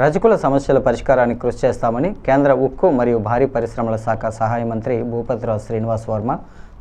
రజకుల సమస్యల పరిష్కారానికి కృషి చేస్తామని కేంద్ర ఉక్కు మరియు భారీ పరిశ్రమల శాఖ సహాయ మంత్రి భూపతిరావు శ్రీనివాస్ వర్మ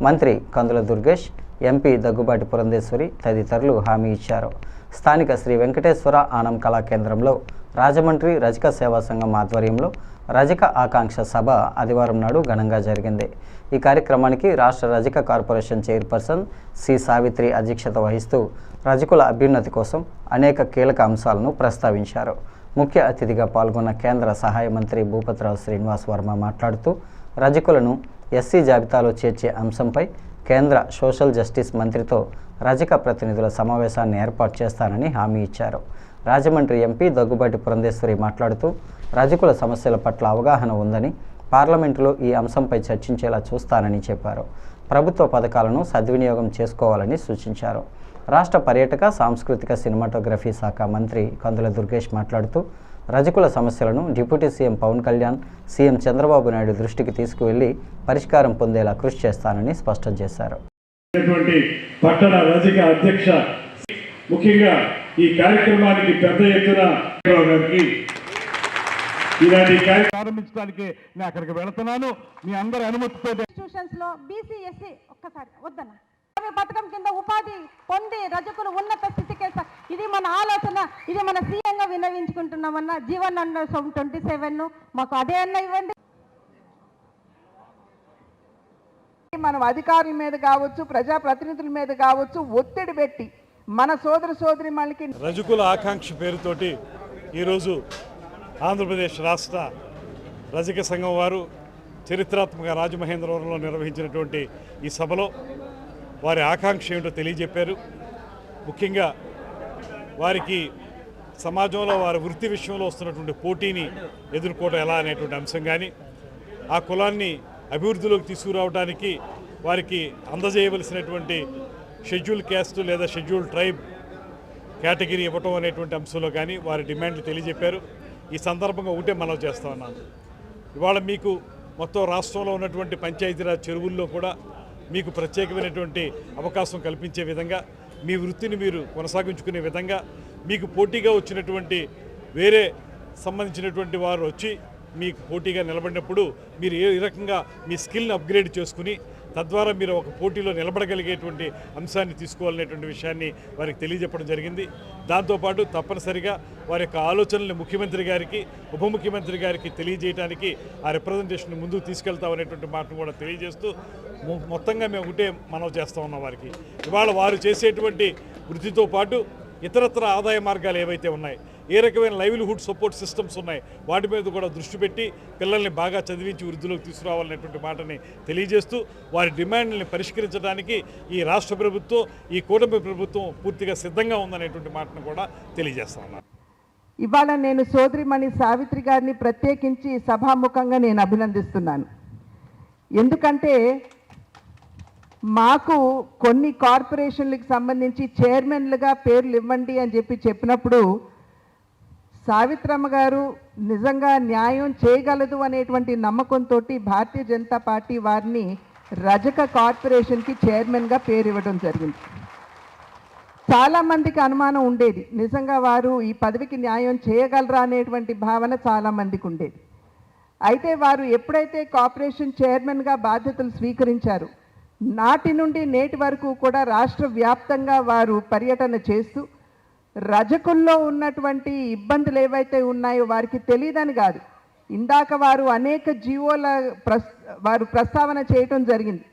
మంత్రి కందుల దుర్గేష్ ఎంపీ దగ్గుబాటి పురంధేశ్వరి తదితరులు హామీ ఇచ్చారు. స్థానిక శ్రీ వెంకటేశ్వర ఆనం కళా కేంద్రంలో రాజమండ్రి రజక సేవా సంఘం ఆధ్వర్యంలో రజక ఆకాంక్ష సభ ఆదివారం నాడు ఘనంగా జరిగింది. ఈ కార్యక్రమానికి రాష్ట్ర రజక కార్పొరేషన్ చైర్పర్సన్ సి సావిత్రి అధ్యక్షత వహిస్తూ రజకుల అభ్యున్నతి కోసం అనేక కీలక అంశాలను ప్రస్తావించారు. ముఖ్య అతిథిగా పాల్గొన్న కేంద్ర సహాయ మంత్రి భూపతిరావు శ్రీనివాస్ వర్మ మాట్లాడుతూ రజకులను ఎస్సీ జాబితాలో చేర్చే అంశంపై కేంద్ర సోషల్ జస్టిస్ మంత్రితో రజక ప్రతినిధుల సమావేశాన్ని ఏర్పాటు చేస్తానని హామీ ఇచ్చారు. రాజమండ్రి ఎంపీ దగ్గుబాటి పురంధేశ్వరి మాట్లాడుతూ రజకుల సమస్యల పట్ల అవగాహన ఉందని పార్లమెంటులో ఈ అంశంపై చర్చించేలా చూస్తానని చెప్పారు. ప్రభుత్వ పథకాలను సద్వినియోగం చేసుకోవాలని సూచించారు. రాష్ట్ర పర్యాటక సాంస్కృతిక సినిమాటోగ్రఫీ శాఖ మంత్రి కందుల దుర్గేష్ మాట్లాడుతూ రజకుల సమస్యలను deputy CM Pawan Kalyan CM Chandrababu Naidu దృష్టికి తీసుకువెళ్ళి పరిష్కారం పొందేలా కృషి చేస్తానని స్పష్టం చేశారు. పట్టణ రజక అధ్యక్ష ముఖ్యంగా ఈ కార్యక్రమానికి పెద్ద ఎత్తున గారికి ఇలాంటి ప్రారంభించడానికి నేను అక్కడికి వెళుతున్నాను. మీ అందరి అనుమతితో ఇన్స్టిట్యూషన్స్లో బీసీ ఎస్సీ ఒక్కసారి వద్దన్న. ఈ పథకం కింద ఉపాధి పొంది రజకులు ఉన్నత స్థితికి ఇది మన ఆలోచన ఇది మన సీఎంగా విన్నవించుకుంటున్నామన్న జీవన్ అండర్ ట్వంటీ సెవెన్ మాకు అదే అన్న ఇవ్వండి. మనం అధికారుల మీద కావచ్చు ప్రజాప్రతినిధుల మీద కావచ్చు ఒత్తిడి పెట్టి మన సోదర సోదరి మళ్ళకి రజకుల ఆకాంక్ష పేరుతోటి ఈరోజు ఆంధ్రప్రదేశ్ రాష్ట్ర రజక సంఘం వారు చరిత్రాత్మక రాజమహేంద్రవరంలో నిర్వహించినటువంటి ఈ సభలో వారి ఆకాంక్ష ఏమిటో తెలియజెప్పారు. ముఖ్యంగా వారికి సమాజంలో వారి వృత్తి విషయంలో వస్తున్నటువంటి పోటీని ఎదుర్కోవడం ఎలా అనేటువంటి అంశం కానీ ఆ కులాన్ని అభివృద్ధిలోకి తీసుకురావడానికి వారికి అందజేయవలసినటువంటి షెడ్యూల్ క్యాస్ట్ లేదా షెడ్యూల్ ట్రైబ్ కేటగిరీ ఇవ్వటం అనేటువంటి అంశంలో కానీ వారి డిమాండ్లు తెలియజెప్పారు. ఈ సందర్భంగా ఒకటే మనం చేస్తా ఉన్నాను. ఇవాళ మీకు మొత్తం రాష్ట్రంలో ఉన్నటువంటి పంచాయతీరాజ్ చెరువుల్లో కూడా మీకు ప్రత్యేకమైనటువంటి అవకాశం కల్పించే విధంగా మీ వృత్తిని మీరు కొనసాగించుకునే విధంగా మీకు పోటీగా వచ్చినటువంటి వేరే సంబంధించినటువంటి వారు వచ్చి మీకు పోటీగా నిలబడినప్పుడు మీరు ఏ రకంగా మీ స్కిల్ని అప్గ్రేడ్ చేసుకుని తద్వారా మీరు ఒక పోటీలో నిలబడగలిగేటువంటి అంశాన్ని తీసుకోవాలనేటువంటి విషయాన్ని వారికి తెలియజెప్పడం జరిగింది. దాంతోపాటు తప్పనిసరిగా వారి యొక్క ఆలోచనల్ని ముఖ్యమంత్రి గారికి ఉప ముఖ్యమంత్రి గారికి తెలియజేయడానికి ఆ రిప్రజెంటేషన్ ముందుకు తీసుకెళ్తామనేటువంటి మాటను కూడా తెలియజేస్తూ మొత్తంగా మేము ఒకటే మనం చేస్తూ ఉన్నాం వారికి. ఇవాళ వారు చేసేటువంటి వృత్తితో పాటు ఇతరత్ర ఆదాయ మార్గాలు ఏవైతే ఉన్నాయి ఏ రకమైన లైవ్లీహుడ్ సపోర్ట్ సిస్టమ్స్ ఉన్నాయి? వాటి మీద కూడా దృష్టి పెట్టి పిల్లల్ని బాగా చదివించి వృద్ధిలోకి తీసుకురావాలనేటువంటి మాటని తెలియజేస్తూ వారి డిమాండ్ని పరిష్కరించడానికి ఈ రాష్ట్ర ప్రభుత్వం ఈ కూటమి ప్రభుత్వం పూర్తిగా సిద్ధంగా ఉందనేటువంటి మాటను కూడా తెలియజేస్తా ఉన్నాను ఇవాళ నేను సోదరిమణి సావిత్రి గారిని ప్రత్యేకించి సభాముఖంగా నేను అభినందిస్తున్నాను. ఎందుకంటే మాకు కొన్ని కార్పొరేషన్లకు సంబంధించి చైర్మన్లుగా పేర్లు ఇవ్వండి అని చెప్పి చెప్పినప్పుడు సావిత్రమ్మ గారు నిజంగా న్యాయం చేయగలదు అనేటువంటి నమ్మకంతో భారతీయ జనతా పార్టీ వారిని రజక కార్పొరేషన్కి చైర్మన్గా పేరు ఇవ్వడం జరిగింది. చాలామందికి అనుమానం ఉండేది. నిజంగా వారు ఈ పదవికి న్యాయం చేయగలరా అనేటువంటి భావన చాలామందికి ఉండేది. అయితే వారు ఎప్పుడైతే కార్పొరేషన్ చైర్మన్గా బాధ్యతలు స్వీకరించారు నాటి నుండి నేటి వరకు కూడా రాష్ట్ర వ్యాప్తంగా వారు పర్యటన చేస్తూ రజకుల్లో ఉన్నటువంటి ఇబ్బందులు ఏవైతే ఉన్నాయో వారికి తెలియదని కాదు. ఇందాక వారు అనేక జీవోల ప్రస్ వారు ప్రస్తావన చేయటం జరిగింది.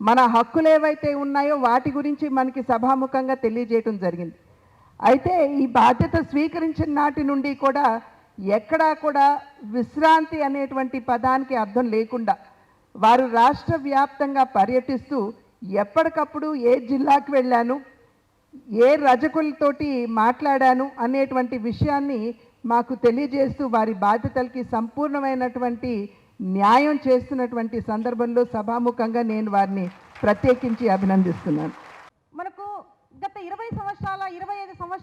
మన హక్కులు ఏవైతే ఉన్నాయో వాటి గురించి మనకి సభాముఖంగా తెలియజేయటం జరిగింది. అయితే ఈ బాధ్యత స్వీకరించిన నాటి నుండి కూడా ఎక్కడా కూడా విశ్రాంతి అనేటువంటి పదానికి అర్థం లేకుండా వారు రాష్ట్ర వ్యాప్తంగా పర్యటిస్తూ ఎప్పటికప్పుడు ఏ జిల్లాకు వెళ్ళాను ఏ రజకులతోటి మాట్లాడాను అనేటువంటి విషయాన్ని మాకు తెలియజేస్తూ వారి బాధ్యతలకి సంపూర్ణమైనటువంటి న్యాయం చేస్తున్నటువంటి సందర్భంలో సభాముఖంగా నేను వారిని ప్రత్యేకించి అభినందిస్తున్నాను. మనకు గత ఇరవై సంవత్సరాల ఇరవై